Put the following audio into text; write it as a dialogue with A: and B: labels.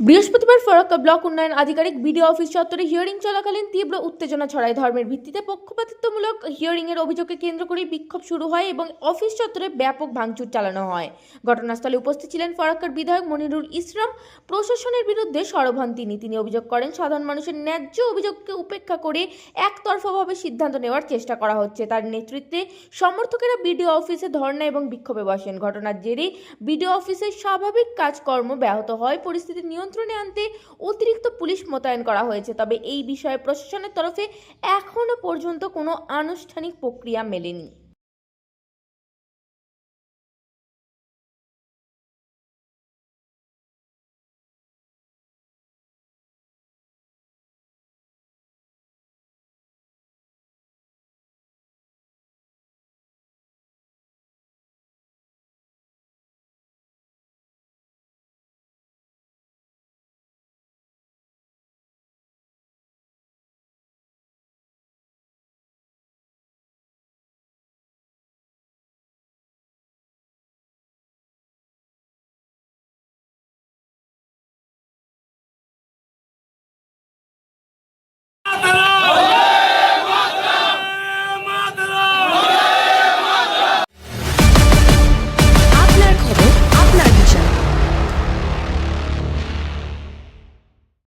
A: বৃহস্পতিবার ফরাক্কা ব্লক উন্নয়ন আধিকারিক বিডিও অফিস চত্বরে হিয়ারিং চলাকালীন তীব্র উত্তেজনা ছড়ায় ধর্মের ভিত্তিতে পক্ষপাতিত্বমূলক হিয়ারিং এর অভিযোগকে কেন্দ্র করে বিক্ষোভ শুরু হয় এবং অফিস চত্বরে ব্যাপক ভাঙচুর চালানো হয়। ঘটনাস্থলে উপস্থিত ছিলেন ফরাক্কার বিধায়ক মনিরুল ইসলাম। প্রশাসনের বিরুদ্ধে সরব হন তিনি। তিনি অভিযোগ করেন, সাধারণ মানুষের ন্যায্য অভিযোগকে উপেক্ষা করে একতরফাভাবে সিদ্ধান্ত নেওয়ার চেষ্টা করা হচ্ছে। তার নেতৃত্বে সমর্থকেরা বিডিও অফিসে ধর্ণা এবং বিক্ষোভে বসেন। ঘটনার জেরে বিডিও অফিসের স্বাভাবিক কাজকর্ম ব্যাহত হয়। পরিস্থিতি নিয়ন্ত্রণে আনতে অতিরিক্ত পুলিশ মোতায়েন করা হয়েছে। তবে এই বিষয়ে প্রশাসনের তরফে এখনও পর্যন্ত কোনো আনুষ্ঠানিক প্রক্রিয়া মেলেনি।